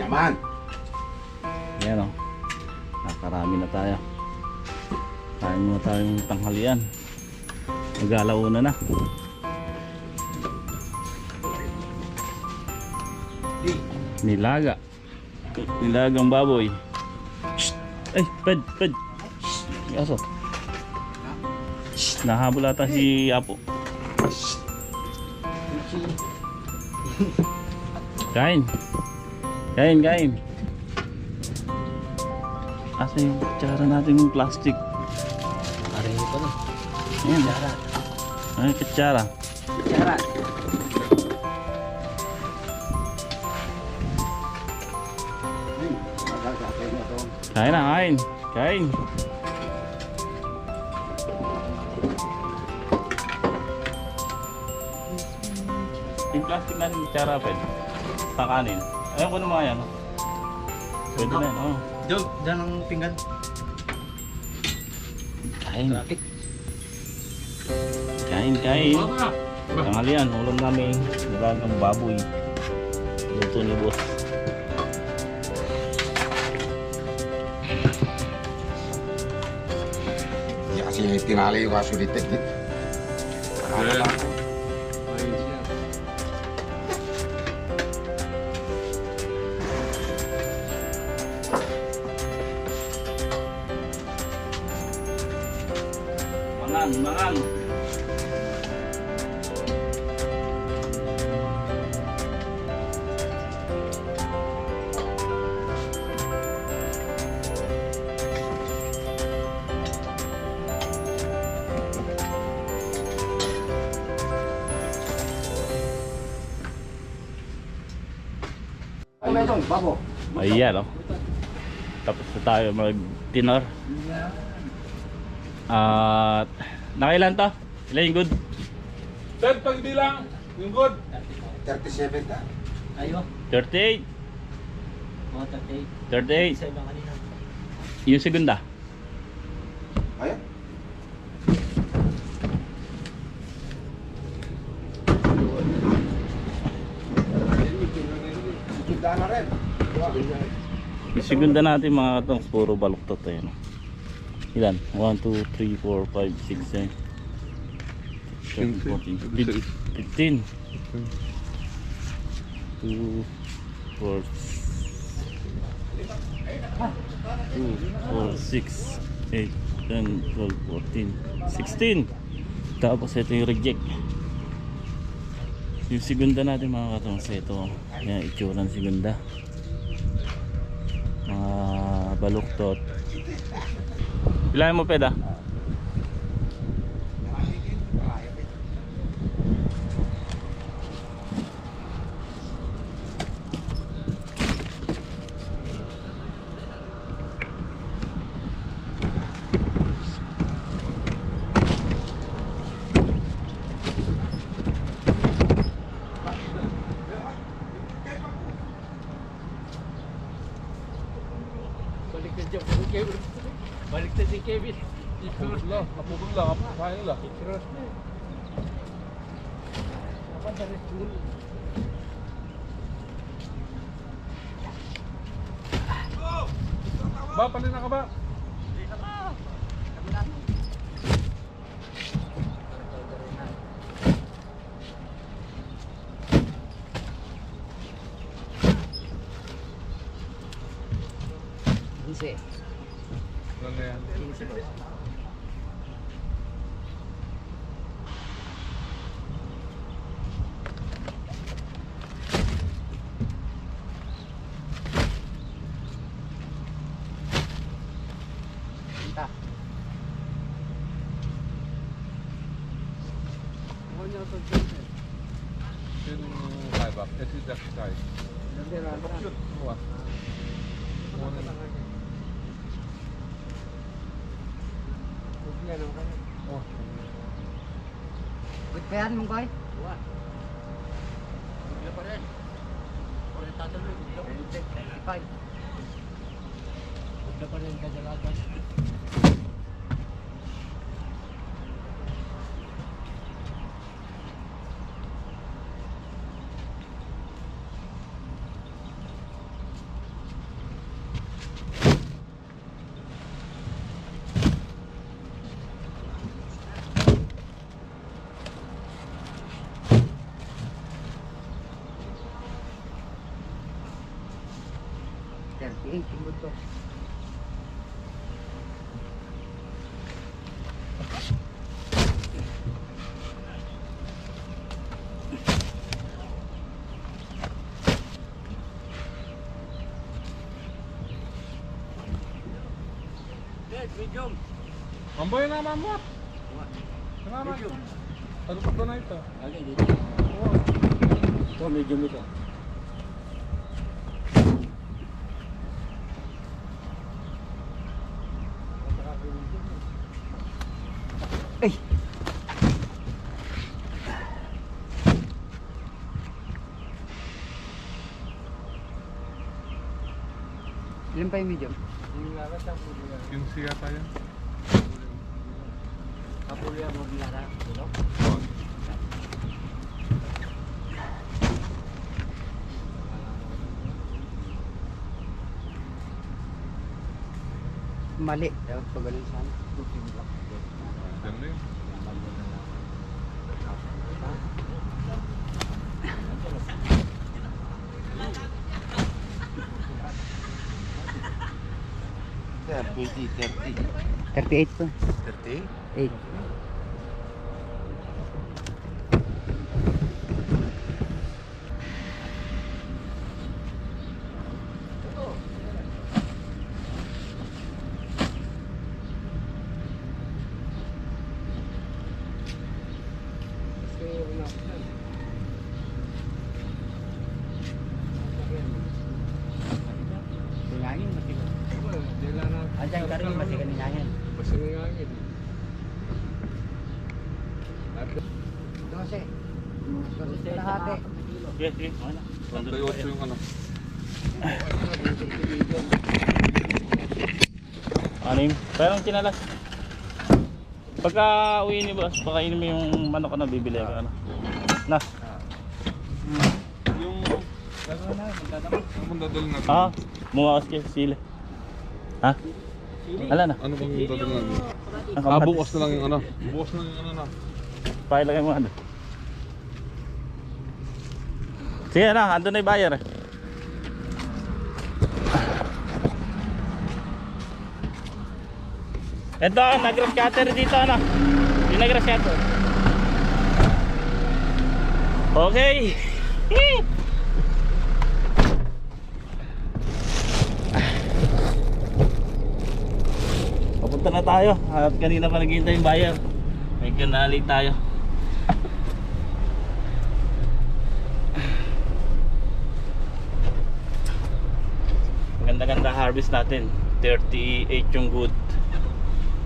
Yaman. Yan o. Nakarami na tayo. Kain muna tayong tanghalian. Mag-alauna na. Nilaga. Nilagang baboy. Shh! Ay, ped, ped. Shh! May aso. Shh! Nahabol ata si Apo. Kain. Kain, kain. Asa yung kutsara natin yung plastic? Pareho pa na. Ayan. Tsara. Ay, kutsara. Tsara. To. Kain na, kain. Kain. Yung plastic natin kutsara, pwede. Pakanin. Ayun ko na mga yan. Pwede na yan, oh. Diyan, diyan ang pinggan. Kain. Kain, kain. Tanghalian, ulam namin. Nilagang baboy. Luto ni boss. Hindi kasi tinali yung kasulitin. Ano ba? Mangan, mangan. Ano ito? Babo. Ayan, oh. Tapos na tayo mag-dinner. At nakailan to? Ilan yung good? Sir, pag di lang, yung good. 37 ta. Ayo. 38. Mga 38. 38. Isa ibang kanina. Yung segunda. Ayan. Na. Yung segunda natin mga katong puro baluktot tayo. No? Ilan? 1, 2, 3, 4, 5, 6, 7, 14, 15. 2, 4, 2, 4, 6, 8, 10, 12, 14, 16. Tapos ito yung reject. Yung segunda natin mga katong sa ito. Yan, itsura ng segunda mga baluktot Bilangin mo peda Balik na dyan. Balik Kevin. Balik na si Kevin. Kapugod lang, kapugod lang, kapain lang. Ba, panin na ka ba? Hindi. Ano na yan? Punta. Sino yung kaya ba? Ito yung Jack Sky. Shoot, kuha. Kuha na lang. Oh, Good pa yan, Mungkay? Buwa. Good pa rin. Ulit tatuloy. Good 55. Good pa rin kadalagan. 38 yung buto. Medium. Mamboy na mamot. Salamat. Ano pa ba na ito? Okay, dito. Ito, medium ito. Ay! Ilan pa yung medium? Yung siya tayo. Kapuliya mo bilara. Ano? Mali. Dapat pa ganun sana. Ganda yun. Sir, 20, 30. 38 po. 30? 8. Sige, sige. Okay na. 38 yung ano. Ano yung, parang tinalas. Pagka uwi ni boss, pakainin mo yung manok na bibili ako. Ano? Na. Yung... Ano dadal natin? Ah, mumakas kayo sila. Ha? Ala na. Ano bang dadal natin? Ang Ah, bukas na lang yung ano. Bukas na lang yung ano na. Pakilagay mo ano. Sige na, andun na yung buyer eh. Ito, nag-grass cutter dito ano. Yung nag-grass cutter. Okay. Papunta na tayo at kanina pa naghihintay yung buyer. May kanali tayo. Harvest natin. 38 yung good.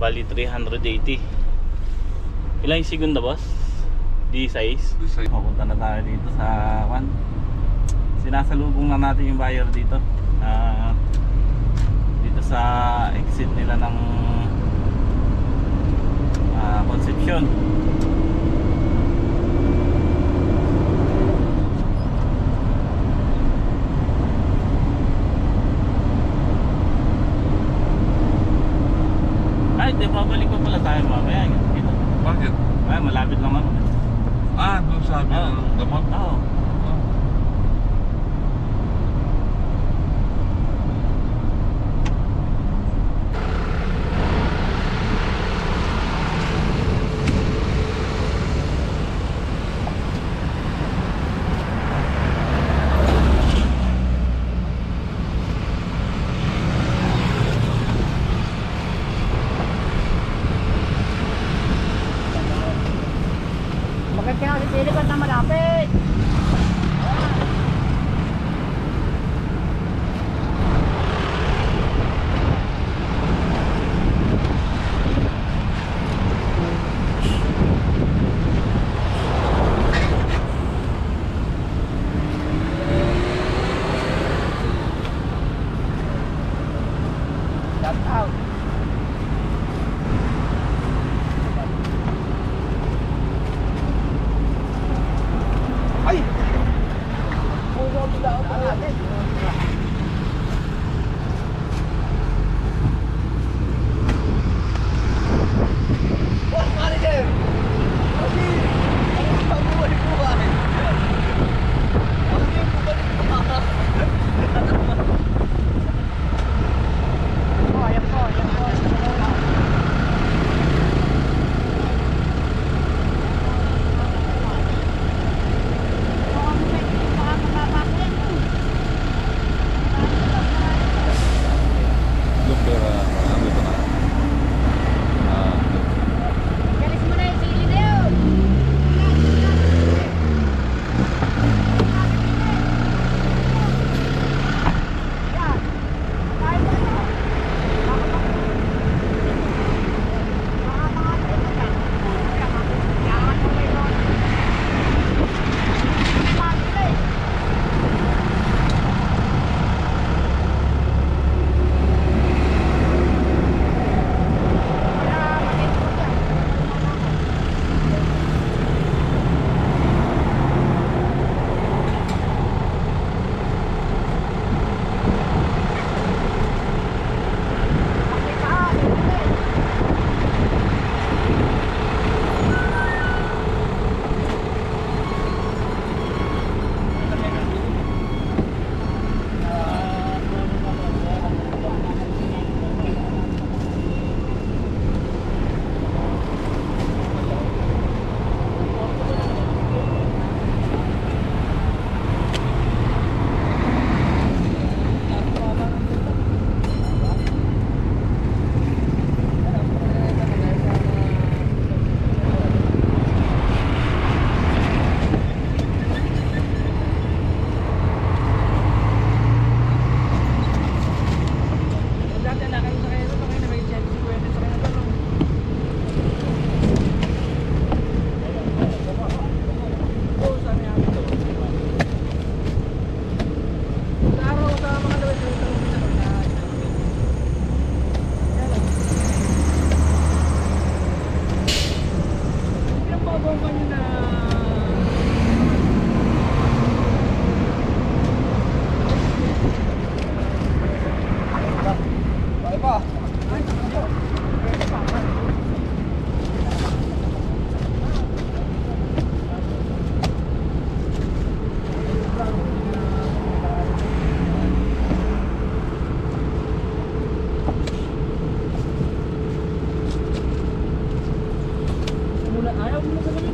Bali 380. Ilang yung segunda boss? D size. Design. Papunta na tayo dito sa one. Sinasalubong na natin yung buyer dito. Ah, dito sa exit nila ng ah, Concepcion. Ay, di babalik pa pala tayo mamaya. Dito. Bakit? Ay, malapit lang ako. Ah, doon sabi Ah. ng damot. Oo. Ah. out. Ayaw mo na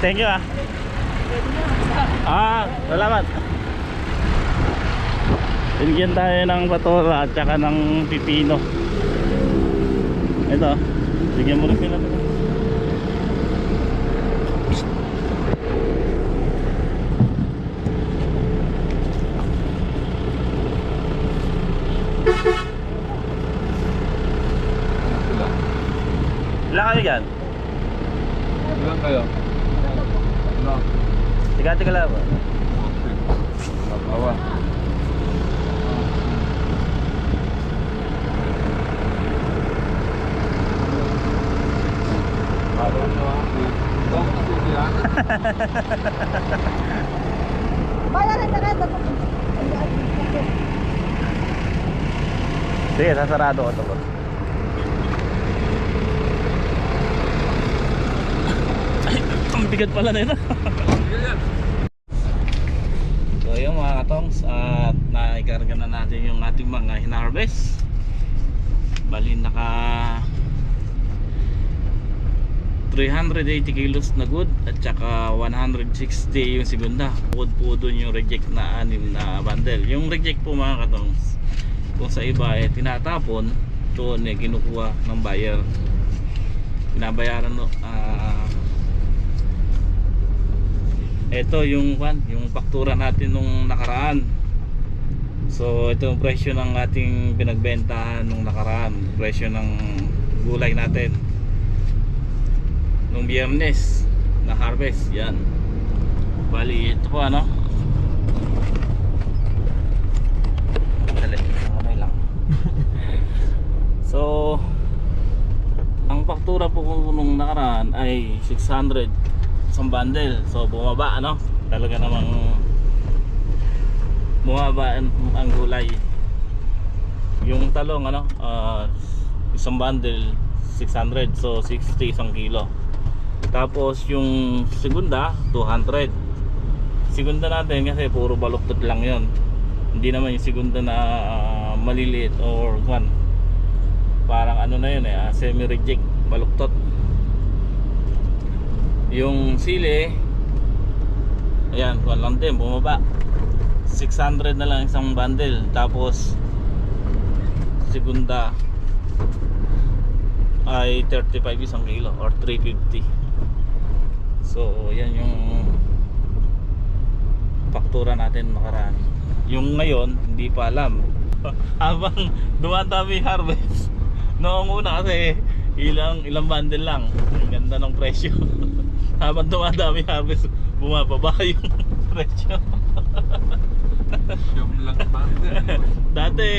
thank you ah. Ah, salamat. Binigyan tayo ng patora at saka ng pipino. Ito, bigyan mo rin. Sila. Ilan kayo dyan? Ilan kayo? Ilan? Tiga-tiga lang ba? Tawa. Bayaran na kayo. Sige, sasarado ko ito. ang bigat pala na ito. mga katongs at naikarga na natin yung ating mga hinarvest. Bali naka 380 kilos na good at saka 160 yung segunda. Bukod po dun yung reject na anim na bundle. Yung reject po mga katongs kung sa iba eh tinatapon doon eh kinukuha ng buyer binabayaran no ah ito yung kwan yung faktura natin nung nakaraan. So ito yung presyo ng ating pinagbentahan nung nakaraan. Presyo ng gulay natin. Nung biyernes na harvest yan. Bali ito po ano? Dali, lang. so, ang faktura po nung nakaraan ay 600 isang bundle. So, bumaba ano? Talaga namang bumaba ang, gulay. Yung talong ano, ah, isang bundle 600. So, 60 isang kilo. Tapos yung segunda 200. Segunda natin kasi puro baluktot lang 'yon hindi naman yung segunda na ah, maliliit or one parang ano na yun eh semi reject baluktot yung sili ayan one lang din bumaba. 600 na lang isang bundle tapos segunda ay 35 isang kilo or 350 so yan yung faktura natin makaraan. Yung ngayon hindi pa alam. Habang dumadami yung harvest noong una kasi ilang ilang bundle lang. Ang ganda ng presyo habang dumadami yung harvest bumababa yung presyo Siyam lang bundle. dati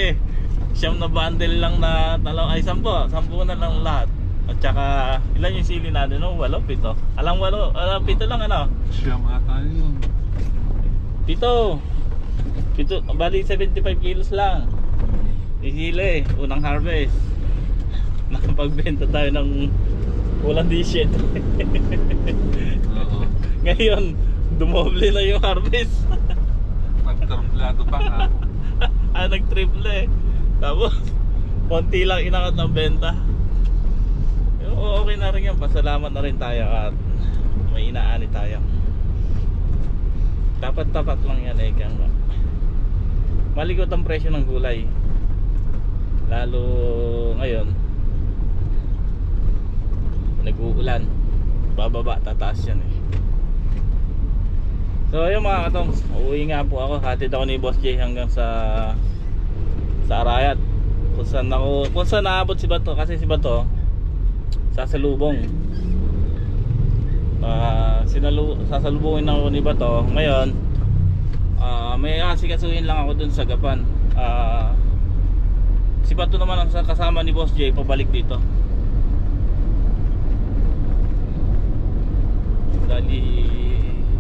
siyam na bundle lang na talo ay sampo sampu na lang lahat at saka ilan yung sili natin no walo pito alang walo alang pito lang ano Siyam ata yun. Pito. Pito, bali 75 kilos lang. Isile, unang harvest. Nakapagbenta tayo ng walang d-shit. Oo. Ngayon, dumoble na yung harvest. Nagtarmplado pa nga. ah, nag-triple eh. Tapos, konti lang inakat ng benta. Pero okay na rin yan. Pasalamat na rin tayo at may inaani tayo. Dapat tapat lang yan eh. Kaya nga. Maligot ang presyo ng gulay. Lalo ngayon, nag-uulan. Bababa, tataas yan eh. So ayun mga katong, uuwi nga po ako. Hatid ako ni Boss Jay hanggang sa sa Arayat. Kung saan ako, kung saan naabot si Bato kasi si Bato sa Salubong. Ah, sinalu sasalubungin ako ni Bato. Ngayon, ah may asikasuhin lang ako dun sa Gapan. Ah si Bato naman ang sa- kasama ni Boss Jay pabalik dito. Dali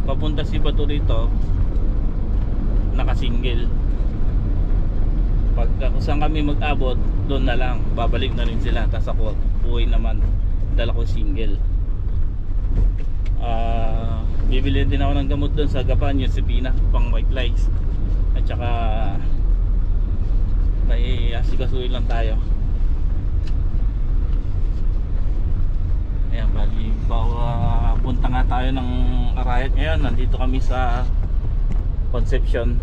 papunta si Bato dito naka-single. Pag kung saan kami mag-abot, doon na lang. Babalik na rin sila. Tapos ako, uwi naman. Dala ko single. Ah bibili din ako ng gamot doon sa Gapan yung Sipina pang white lies at saka may asikasuhin lang tayo ayan bali pa, punta nga tayo ng Arayat ngayon nandito kami sa Concepcion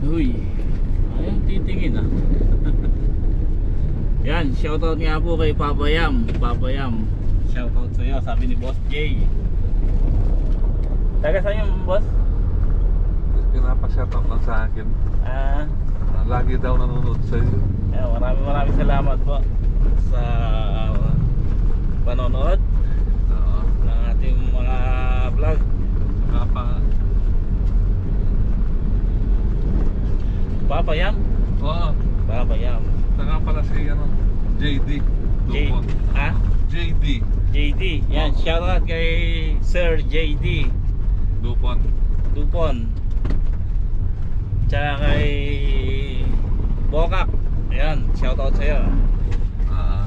Uy, ayun titingin ah. Yan, shoutout nga po kay Papa Yam. Papa Yam. Shoutout sa iyo, sabi ni Boss Jay. Taga yung boss? Pinapa-shoutout lang sa akin. Ah, Ah, Lagi daw nanonood sa iyo. yeah, maraming maraming salamat po sa panonood Oo. ng ating mga vlog. Papa. Papa Yam. Oo. Papa Yam. Saka pala si ano, JD. J Dupont. ah, JD. JD. Yan, Oh. shoutout kay Sir JD. Dupont. Dupon. Tsaka kay Bokak. Ayan, shoutout sa'yo. Ah.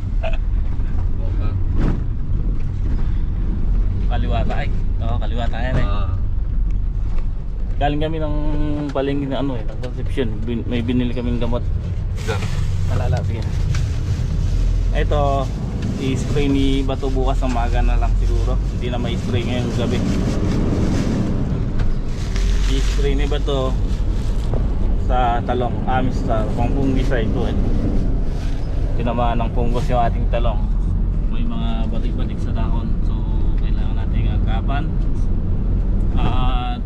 Boka. Kaliwa tayo. Oo, kaliwa tayo eh. Ah. Galing kami ng palengke na ano eh, ng Concepcion. Bin, may binili kaming gamot. Diyan. Alala, sige. Ito, i-spray ni Bato bukas ng maga na lang siguro. Hindi na ma-spray ngayong gabi. I-spray ni Bato sa talong, amis sa pang fungicide po eh. Tinamaan ng fungus yung ating talong. May mga batik-batik sa dahon. So, kailangan natin agapan. At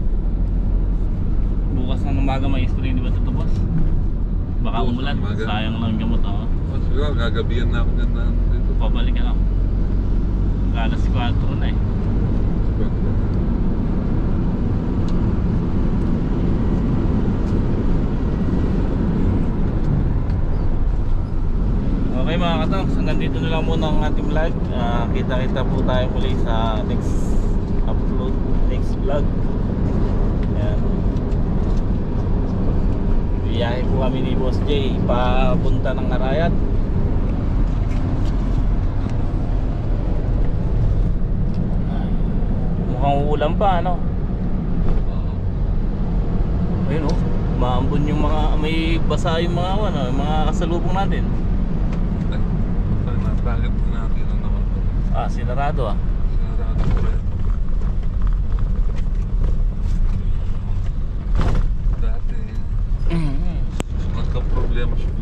bukas ng umaga may spray ni Bato to boss. Baka Bukas umulan. Sayang lang gamot oh. Oh, siguro, gagabihan na ako dyan na dito. Pabalik lang. Alas 4 na eh. Okay mga katangs, hanggang dito na lang muna ang ating vlog. Ah, kita-kita po tayo muli sa next upload, next vlog. Ayan. Biyahe po kami ni Boss J papunta ng Arayat. Mukhang uulan pa, ano? Ayun oh, maambon yung mga, may basa yung mga, ano, mga kasalubong natin. Ay, Saan na? Bakit natin na naman to? Ah, sinarado ah. Sinarado ko rin. Dati, Mhm. nagka-problema siguro.